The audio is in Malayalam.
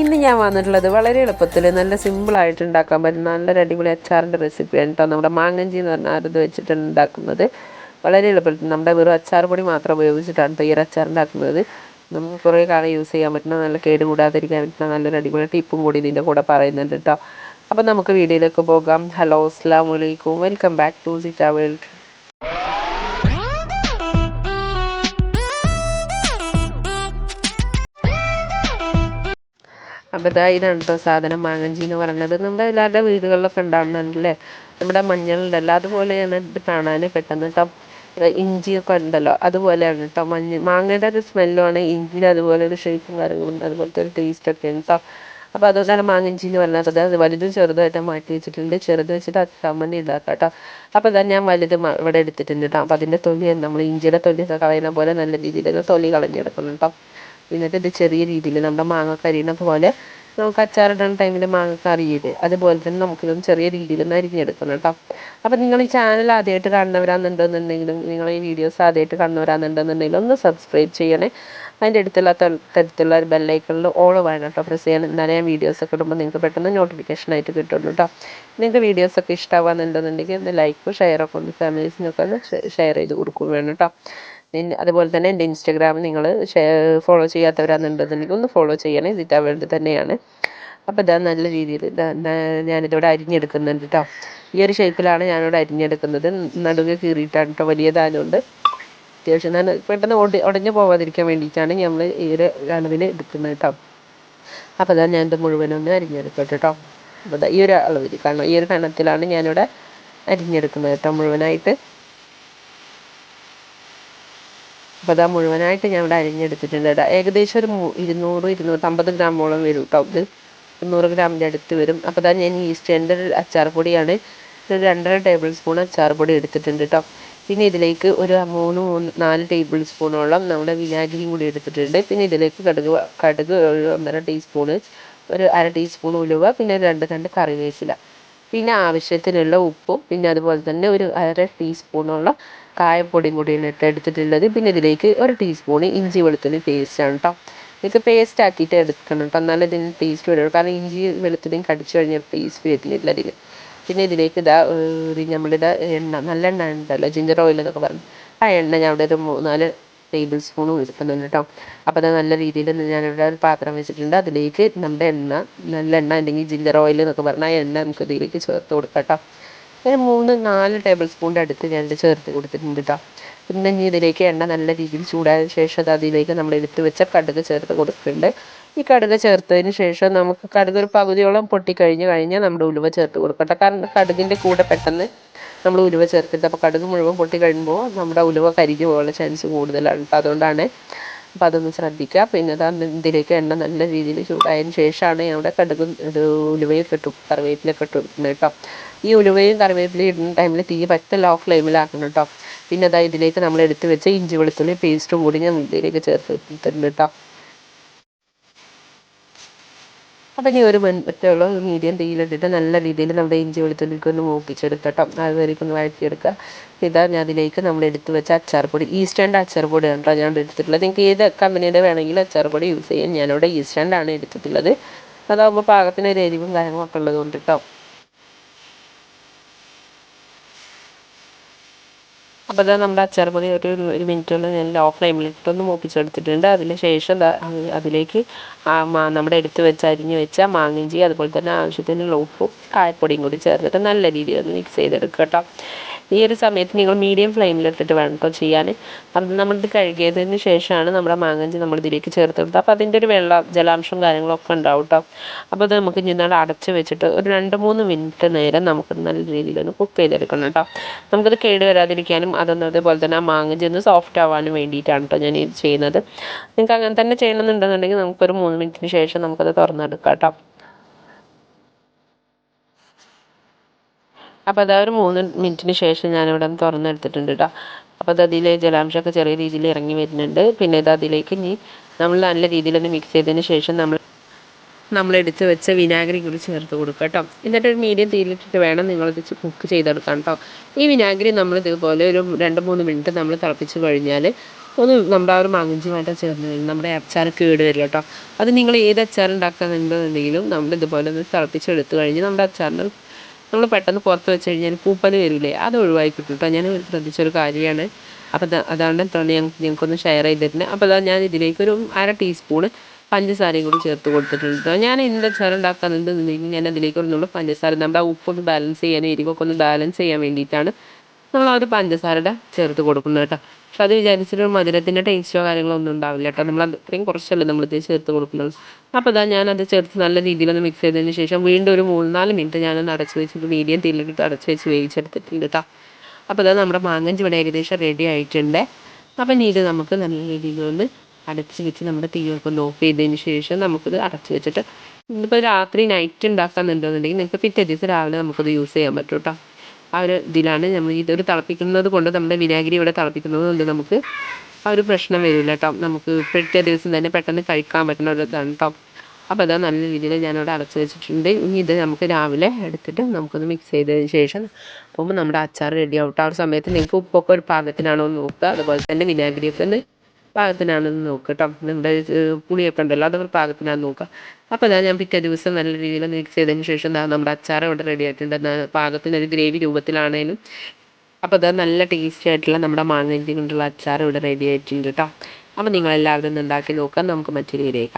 ഇന്ന് ഞാൻ വന്നിട്ടുള്ളത് വളരെ എളുപ്പത്തിൽ നല്ല സിമ്പിളായിട്ട് ഉണ്ടാക്കാൻ പറ്റുന്ന നല്ലൊരു അടിപൊളി അച്ചാറിന്റെ റെസിപ്പിയാണ് കേട്ടോ. നമ്മുടെ മാങ്ങഞ്ചി എന്ന് പറഞ്ഞ അത് വെച്ചിട്ടാണ് ഉണ്ടാക്കുന്നത്. വളരെ എളുപ്പത്തിൽ നമ്മുടെ വെറും അച്ചാർ പൊടി മാത്രം ഉപയോഗിച്ചിട്ടാണ് ഈ അച്ചാർ ഉണ്ടാക്കുന്നത്. നമുക്ക് കുറേ കാലം യൂസ് ചെയ്യാൻ പറ്റുന്ന നല്ല കേട് കൂടാതിരിക്കാൻ പറ്റുന്ന നല്ലൊരു അടിപൊളി ടിപ്പും കൂടി ഇതിന്റെ കൂടെ പറയുന്നുണ്ട് കേട്ടോ. അപ്പോൾ നമുക്ക് വീഡിയോയിലേക്ക് പോകാം. ഹലോ അസ്സാം വലൈക്കും welcome back to sea world അപ്പോൾ ദാ ഇതാണ് സാധനം മാങ്ങഞ്ചി എന്ന് പറയുന്നത് നമ്മുടെ എല്ലാവരുടെ വീടുകളിലൊക്കെ ഉണ്ടാവുന്നതല്ലേ നമ്മുടെ മഞ്ഞളുണ്ടല്ലോ. അതുപോലെയാണ് ഇത് കാണാൻ പെട്ടെന്ന് കേട്ടോ ഇഞ്ചിയൊക്കെ ഉണ്ടല്ലോ. അതുപോലെയാണ് കേട്ടോ മഞ്ഞ മാങ്ങയുടെ ഒരു സ്മെല്ലുമാണ് ഇഞ്ചിന്റെ അതുപോലെ ഒരു ഷേപ്പും കാര്യങ്ങളുണ്ട് അതുപോലത്തെ ഒരു ടേസ്റ്റൊക്കെ ഉണ്ട് കേട്ടോ അപ്പോൾ അതുകൊണ്ടാണ് മാങ്ങഞ്ചി എന്ന് പറയുന്നത് അത് വലുതും ചെറുതായിട്ട് മാറ്റി വെച്ചിട്ടുണ്ട്. ചെറുത് വെച്ചിട്ട് ചമ്മന്തി ഉണ്ടാക്കാം കേട്ടോ അപ്പോൾ ഞാൻ വലുത് ഇവിടെ എടുത്തിട്ടുണ്ട് കേട്ടോ അപ്പോൾ അതിന്റെ തൊലി നമ്മൾ ഇഞ്ചിയുടെ തൊലി കളയുന്ന പോലെ നല്ല രീതിയിൽ തൊലി കളഞ്ഞെടുക്കണം കേട്ടോ എന്നിട്ട് ഇത് ചെറിയ രീതിയിൽ നമ്മുടെ മാങ്ങ കരിയുന്നത് പോലെ നമുക്ക് അച്ചാറിടുന്ന ടൈമിൽ മാങ്ങ കറിയില്ലേ അതുപോലെ തന്നെ നമുക്കിതൊന്ന് ചെറിയ രീതിയിൽ ഒന്ന് അരിഞ്ഞെടുക്കണം കേട്ടോ. അപ്പം നിങ്ങൾ ഈ ചാനൽ ആദ്യമായിട്ട് കാണുന്നവരാണെന്നുണ്ടെന്നുണ്ടെങ്കിലും നിങ്ങൾ ഈ വീഡിയോസ് ആദ്യമായിട്ട് കാണുന്നവരാണെന്നുണ്ടെന്നുണ്ടെങ്കിലും ഒന്ന് സബ്സ്ക്രൈബ് ചെയ്യണേ. അതിന്റെ അടുത്തുള്ള തരത്തിലുള്ള ഒരു ബെല്ലൈക്കണിൽ ഓൾ വേണം കേട്ടോ. പ്രസ് ചെയ്യണം എന്നാലേ ഞാൻ വീഡിയോസൊക്കെ ഇടുമ്പോൾ നിങ്ങൾക്ക് പെട്ടെന്ന് നോട്ടിഫിക്കേഷനായിട്ട് കിട്ടുള്ളൂ കേട്ടോ. നിങ്ങൾക്ക് വീഡിയോസൊക്കെ ഇഷ്ടമാകുന്നുണ്ടെന്നുണ്ടെങ്കിൽ ഒന്ന് ലൈക്കും ഷെയറൊക്കെ ഒന്ന് ഫാമിലീസിനൊക്കെ ഒന്ന് ഷെയർ ചെയ്ത് കൊടുക്കും വേണം കേട്ടോ. അതുപോലെ തന്നെ എന്റെ ഇൻസ്റ്റഗ്രാം നിങ്ങൾ ഫോളോ ചെയ്യാത്തവരാണെന്നുണ്ടെന്നുണ്ടെങ്കിൽ ഒന്ന് ഫോളോ ചെയ്യണേ. സിറ്റ വേണ്ടി തന്നെയാണ്. അപ്പോൾ ഇതാ നല്ല രീതിയിൽ ഞാനിതോടെ അരിഞ്ഞെടുക്കുന്നുണ്ട് കേട്ടോ ഈ ഒരു ഷേപ്പിലാണ് ഞാനിവിടെ അരിഞ്ഞെടുക്കുന്നത്. നടുവ് കീറിയിട്ടാണ് കേട്ടോ വലിയ ദാനമുണ്ട് അത്യാവശ്യം ഞാൻ പെട്ടെന്ന് ഒടി ഉടഞ്ഞു പോവാതിരിക്കാൻ വേണ്ടിയിട്ടാണ് നമ്മൾ ഈ ഒരു അളവിൽ എടുക്കുന്നത് കേട്ടോ അപ്പോൾ അതാ ഞാനിത് മുഴുവനൊന്ന് അരിഞ്ഞെടുക്കട്ടെ കേട്ടോ അപ്പോൾ ഈ ഒരു അളവിൽ കാരണം ഈ ഒരു കണത്തിലാണ് ഞാനിവിടെ അരിഞ്ഞെടുക്കുന്നത് കേട്ടോ മുഴുവനായിട്ട്. അപ്പോൾ അതാ മുഴുവനായിട്ട് ഞാൻ ഇവിടെ അരിഞ്ഞെടുത്തിട്ടുണ്ട് കേട്ടോ. ഏകദേശം ഒരു ഇരുന്നൂറ് ഇരുന്നൂറ്റമ്പത് ഗ്രാമോളം വരും കേട്ടോ ഇത്. ഇരുന്നൂറ് ഗ്രാമിന്റെ അടുത്ത് വരും. അപ്പോൾ അതാ ഞാൻ ഈസ്റ്റേന്റെ അച്ചാർ പൊടിയാണ്. ഒരു രണ്ടര ടേബിൾ സ്പൂൺ അച്ചാർ പൊടി എടുത്തിട്ടുണ്ട് കേട്ടോ. പിന്നെ ഇതിലേക്ക് ഒരു മൂന്ന് മൂന്ന് നാല് ടേബിൾ സ്പൂണോളം നമ്മുടെ വിനാഗിരിയും കൂടി എടുത്തിട്ടുണ്ട്. പിന്നെ ഇതിലേക്ക് കടുക് കടുക് ഒരു ഒന്നര ടീസ്പൂൺ ഒരു അര ടീസ്പൂൺ ഉലുവ പിന്നെ രണ്ട് രണ്ട് കറിവേപ്പില. പിന്നെ ആവശ്യത്തിനുള്ള ഉപ്പും പിന്നെ അതുപോലെ തന്നെ ഒരു അര ടീസ്പൂണോളം കായപ്പൊടിയും കൂടിയാണ് ഇട്ട് എടുത്തിട്ടുള്ളത്. പിന്നെ ഇതിലേക്ക് ഒരു ടീസ്പൂൺ ഇഞ്ചി വെളുത്തുള്ളി പേസ്റ്റ് ആണ് കേട്ടോ ഇതൊക്കെ പേസ്റ്റ് ആക്കിയിട്ട് എടുക്കണം കേട്ടോ എന്നാലേ ഇതിന് ടേസ്റ്റ് വരുള്ളൂ. കാരണം ഇഞ്ചി വെളുത്തുള്ളിയും കടിച്ചു കഴിഞ്ഞാൽ ടേസ്റ്റ് വരുന്നില്ല ഇതിന് പിന്നെ ഇതിലേക്ക് ഇതാ ഒരു എണ്ണ നല്ല എണ്ണ ഉണ്ടല്ലോ ജിഞ്ചർ ഓയിൽ എന്നൊക്കെ പറഞ്ഞു ആ എണ്ണ ഞാൻ ഇവിടെ ഒരു മൂന്നാൽ ടേബിൾ സ്പൂൺ എടുക്കുന്നുണ്ട് കേട്ടോ അപ്പോൾ അത് നല്ല രീതിയിൽ ഞാനിവിടെ ഒരു പാത്രം വെച്ചിട്ടുണ്ട്. അതിലേക്ക് നമ്മുടെ എണ്ണ നല്ല എണ്ണ അല്ലെങ്കിൽ ജിഞ്ചർ ഓയിൽ എന്നൊക്കെ പറഞ്ഞാൽ ആ എണ്ണ നമുക്ക് ഇതിലേക്ക് ചേർത്ത് കൊടുക്കാം കേട്ടോ ഒരു മൂന്ന് നാല് ടേബിൾ സ്പൂണിന്റെ അടുത്ത് ഞാൻ ഞാനിത് ചേർത്ത് കൊടുത്തിട്ടുണ്ട് കേട്ടോ പിന്നെ ഇനി ഇതിലേക്ക് എണ്ണ നല്ല രീതിയിൽ ചൂടായ ശേഷം അത് അതിലേക്ക് നമ്മൾ എടുത്ത് വെച്ച കടുക് ചേർത്ത് കൊടുക്കുന്നുണ്ട്. ഈ കടുക് ചേർത്തതിന് ശേഷം നമുക്ക് കടുക് ഒരു പകുതിയോളം പൊട്ടിക്കഴിഞ്ഞ് കഴിഞ്ഞാൽ നമ്മുടെ ഉലുവ ചേർത്ത് കൊടുക്കട്ടെ. കാരണം കടുകിന്റെ കൂടെ പെട്ടെന്ന് നമ്മൾ ഉലുവ ചേർത്തിട്ട് അപ്പോൾ കടുക് മുഴുവൻ പൊട്ടി കഴിയുമ്പോൾ നമ്മുടെ ഉലുവ കരിഞ്ഞു പോകാനുള്ള ചാൻസ് കൂടുതലാണ് അതുകൊണ്ടാണ് അപ്പോൾ അതൊന്ന് ശ്രദ്ധിക്കുക. പിന്നെ ഇതിലേക്ക് എണ്ണ നല്ല രീതിയിൽ ചൂടായതിന് ശേഷമാണ് നമ്മുടെ കടുക് ഇത് ഉലുവയും ഇട്ടു. കറിവേപ്പിലൊക്കെ ഇട്ട് കേട്ടോ. ഈ ഉലുവയും കറിവേപ്പിലയും ഇടുന്ന ടൈമിൽ തീ പറ്റ ലോ ഫ്ലെയിമിലാക്കണം കേട്ടോ. പിന്നെ അതാ ഇതിലേക്ക് നമ്മൾ എടുത്ത് വെച്ച ഇഞ്ചി വെളുത്തുള്ളി പേസ്റ്റ് കൂടി ഞാൻ ഇതിലേക്ക് ചേർത്ത് തരുന്നു കേട്ടോ. അപ്പം ഇനി ഒരു മറ്റോള മീഡിയം തീയിലിട്ടിട്ട് നല്ല രീതിയിൽ നമ്മുടെ ഇഞ്ചി വെളുത്തുള്ളിക്ക് ഒന്ന് മൂപ്പിച്ചെടുക്കട്ടോ. അതുവരേക്കും അത് വരേക്കും ഒന്ന് വഴറ്റിയെടുക്കുക. ഇതാ ഞാൻ അതിലേക്ക് നമ്മൾ എടുത്ത് വെച്ച അച്ചാർ പൊടി ഈസ്റ്റേന്റെ അച്ചാർ പൊടിയാണ് കേട്ടോ ഞാൻ എടുത്തിട്ടുള്ളത്. നിങ്ങൾക്ക് ഏത് കമ്പനിയുടെ വേണമെങ്കിലും അച്ചാർ പൊടി യൂസ് ചെയ്യാം. ഞാനിവിടെ ഈസ്റ്റേന്റെ ആണ് എടുത്തിട്ടുള്ളത്. അതാകുമ്പോൾ പാകത്തിന് ഒരു എരിവും കാര്യങ്ങളൊക്കെ ഉള്ളത് കൊണ്ട് കേട്ടോ അപ്പോൾ ഇതാ നമ്മുടെ അച്ചാർ പൊടി ഒരു ഒരു മിനിറ്റോളം ഞാൻ ലോ ഫ്ലെയിമിലിട്ടൊന്ന് മൂപ്പിച്ചെടുത്തിട്ടുണ്ട്. അതിന് ശേഷം ദാ അതിലേക്ക് നമ്മുടെ എടുത്ത് വെച്ച് അരിഞ്ഞ് വെച്ച മാങ്ങിഞ്ചി അതുപോലെ തന്നെ ആവശ്യത്തിനുള്ള ഉപ്പും കായപ്പൊടിയും കൂടി ചേർത്തിട്ട് നല്ല രീതിയിൽ ഒന്ന് മിക്സ് ചെയ്തെടുക്കുക കേട്ടോ. ഈ ഒരു സമയത്ത് നിങ്ങൾ മീഡിയം ഫ്ലെയിമിലെടുത്തിട്ട് വേണം കേട്ടോ ചെയ്യാൻ അത് നമ്മളിത് കഴുകിയതിന് ശേഷമാണ് നമ്മുടെ മാങ്ങഞ്ചി നമ്മൾ ഇതിലേക്ക് ചേർത്ത് കൊടുത്തത്. അപ്പോൾ അതിന്റെ ഒരു വെള്ളം ജലാംശം കാര്യങ്ങളൊക്കെ ഉണ്ടാവും കേട്ടോ അപ്പോൾ അത് നമുക്ക് ഇനി നല്ല അടച്ച് വെച്ചിട്ട് ഒരു രണ്ട് മൂന്ന് മിനിറ്റ് നേരം നമുക്ക് നല്ല രീതിയിലൊന്ന് കുക്ക് ചെയ്തെടുക്കണം കേട്ടോ നമുക്കത് കേട് വരാതിരിക്കാനും അതൊന്നും അതേപോലെ തന്നെ ആ മാങ്ങഞ്ചി ഒന്ന് സോഫ്റ്റ് ആവാനും വേണ്ടിയിട്ടാണ് കേട്ടോ ഞാൻ ഇത് ചെയ്യുന്നത്. നിങ്ങൾക്ക് അങ്ങനെ തന്നെ ചെയ്യണമെന്നുണ്ടെന്നുണ്ടെങ്കിൽ നമുക്കൊരു മൂന്ന് മിനിറ്റിന് ശേഷം നമുക്കത് തുറന്നെടുക്കാം കേട്ടോ അപ്പോൾ അതാ ഒരു മൂന്ന് മിനിറ്റിന് ശേഷം ഞാനിവിടെ നിന്ന് തുറന്നെടുത്തിട്ടുണ്ട് കേട്ടോ അപ്പോൾ അത് അതിലെ ജലാംശമൊക്കെ ചെറിയ രീതിയിൽ ഇറങ്ങി വരുന്നുണ്ട്. പിന്നെ ഇത് അതിലേക്ക് ഇനി നമ്മൾ നല്ല രീതിയിലൊന്ന് മിക്സ് ചെയ്തതിന് ശേഷം നമ്മൾ നമ്മൾ എടുത്ത് വെച്ച വിനാഗിരി കൂടി ചേർത്ത് കൊടുക്കുക കേട്ടോ എന്നിട്ട് ഒരു മീഡിയം തീയിലിട്ടിട്ട് വേണം നിങ്ങളിത് കുക്ക് ചെയ്തെടുക്കാൻ കേട്ടോ ഈ വിനാഗിരി നമ്മൾ ഇതുപോലെ ഒരു രണ്ട് മൂന്ന് മിനിറ്റ് നമ്മൾ തിളപ്പിച്ച് കഴിഞ്ഞാൽ ഒന്ന് നമ്മുടെ ആ ഒരു മാങ്ങഞ്ചിയുമായിട്ട് ചേർന്ന് വരും നമ്മുടെ അച്ചാർ കേട് വരില്ല കേട്ടോ അത് നിങ്ങൾ ഏത് അച്ചാർ ഉണ്ടാക്കുന്നുണ്ടെന്നുണ്ടെങ്കിലും നമ്മൾ ഇതുപോലെ ഒന്ന് തിളപ്പിച്ചെടുത്ത് കഴിഞ്ഞ് നമ്മുടെ അച്ചാറിന് നമ്മൾ പെട്ടെന്ന് പുറത്ത് വെച്ച് കഴിഞ്ഞാൽ പൂപ്പൽ വരില്ലേ? അത് ഒഴിവായി കിട്ടും കേട്ടോ. ഞാൻ ശ്രദ്ധിച്ചൊരു കാര്യമാണ്. അപ്പോൾ അതാണ് ഞങ്ങൾക്കൊന്ന് ഷെയർ ചെയ്തിരുന്നത് അപ്പോൾ അതാ ഞാൻ ഇതിലേക്ക് ഒരു അര ടീസ്പൂണ് പഞ്ചസാരയും കൂടി ചേർത്ത് കൊടുത്തിട്ടുണ്ട് ഞാൻ എന്ത് അച്ചാർ ഉണ്ടാക്കുന്നുണ്ടെന്നുണ്ടെങ്കിൽ ഞാൻ അതിലേക്ക് ഒന്നുകൂടെ പഞ്ചസാര നമ്മുടെ ഉപ്പൊന്ന് ബാലൻസ് ചെയ്യാനും എരിവൊക്കെ ഒന്ന് ബാലൻസ് ചെയ്യാൻ വേണ്ടിയിട്ടാണ് നമ്മൾ ആ ഒരു പഞ്ചസാരയുടെ ചേർത്ത് കൊടുക്കുന്നത് കേട്ടോ. പക്ഷെ അത് വിചാരിച്ചിട്ട് മധുരത്തിന്റെ ടേസ്റ്റോ കാര്യങ്ങളോ ഒന്നും ഉണ്ടാവില്ല കേട്ടോ. നമ്മൾ അത്രയും കുറച്ചല്ലേ നമ്മൾ ഇത് ചേർത്ത് കൊടുക്കുന്നത്. അപ്പോൾ ഇതാ ഞാനത് ചേർത്ത് നല്ല രീതിയിലൊന്ന് മിക്സ് ചെയ്തതിന് ശേഷം വീണ്ടും ഒരു മൂന്ന് നാല് മിനിറ്റ് ഞാനൊന്ന് അടച്ച് വെച്ചിട്ട് മീഡിയം തീയിലിട്ട് അടച്ച് വെച്ച് വേവിച്ചെടുത്തിട്ടുണ്ട് കേട്ടോ. അപ്പോൾ ഇതാ നമ്മുടെ മാങ്ങഞ്ചി ഇവിടെ ഏകദേശം റെഡി ആയിട്ടുണ്ട്. അപ്പം ഇത് നമുക്ക് നല്ല രീതിയിലൊന്ന് അടച്ച് വെച്ച് നമ്മുടെ തീയൊക്കെ ഒന്ന് ഓഫ് ചെയ്തതിന് ശേഷം നമുക്കിത് അടച്ച് വെച്ചിട്ട് ഇന്നിപ്പോൾ രാത്രി നൈറ്റ് ഉണ്ടാക്കാന്നുണ്ടെന്നുണ്ടെങ്കിൽ നിങ്ങൾക്ക് പിറ്റേ ദിവസം രാവിലെ നമുക്കത് യൂസ് ചെയ്യാൻ പറ്റും കേട്ടോ. ആ ഒരു ഇതിലാണ് നമ്മൾ ഇതൊരു തിളപ്പിക്കുന്നത് കൊണ്ട് നമ്മുടെ വിനാഗിരി ഇവിടെ തിളപ്പിക്കുന്നത് കൊണ്ട് നമുക്ക് ആ ഒരു പ്രശ്നം വരില്ല കേട്ടോ. നമുക്ക് പിറ്റേ ദിവസം തന്നെ പെട്ടെന്ന് കഴിക്കാൻ പറ്റുന്ന ഒരു ഇതാണ് കേട്ടോ. അപ്പോൾ അതാ നല്ല രീതിയിൽ ഞാനിവിടെ അടച്ച് വെച്ചിട്ടുണ്ട്. ഇനി ഇത് നമുക്ക് രാവിലെ എടുത്തിട്ട് നമുക്കൊന്ന് മിക്സ് ചെയ്തതിന് ശേഷം പോകുമ്പോൾ നമ്മുടെ അച്ചാർ റെഡി ആവും ആ ഒരു സമയത്ത് നിങ്ങൾക്ക് ഉപ്പൊക്കെ ഒരു പാകത്തിനാണോ എന്ന് നോക്കുക. അതുപോലെ തന്നെ വിനാഗിരിയൊക്കെ ഒന്ന് പാകത്തിനാണെന്ന് നോക്കുക കേട്ടോ നിങ്ങളുടെ പുളിയൊക്കെ ഉണ്ടല്ലോ അതൊക്കെ പാകത്തിനാണെന്ന് നോക്കുക അപ്പോൾ ഞാൻ പിറ്റേ ദിവസം നല്ല രീതിയിൽ മിക്സ് ചെയ്തതിന് ശേഷം ഇതാ നമ്മുടെ അച്ചാർ ഇവിടെ റെഡി ആയിട്ടുണ്ട്. പാകത്തിന് ഒരു ഗ്രേവി രൂപത്തിലാണേലും. അപ്പോൾ അത് നല്ല ടേസ്റ്റി ആയിട്ടുള്ള നമ്മുടെ മാങ്ങ കൊണ്ടുള്ള അച്ചാർ ഇവിടെ റെഡി ആയിട്ടുണ്ട് കേട്ടോ അപ്പോൾ നിങ്ങളെല്ലാവരും ഉണ്ടാക്കി നോക്കാം. നമുക്ക് മറ്റൊരു വീഡിയോ കാണാം.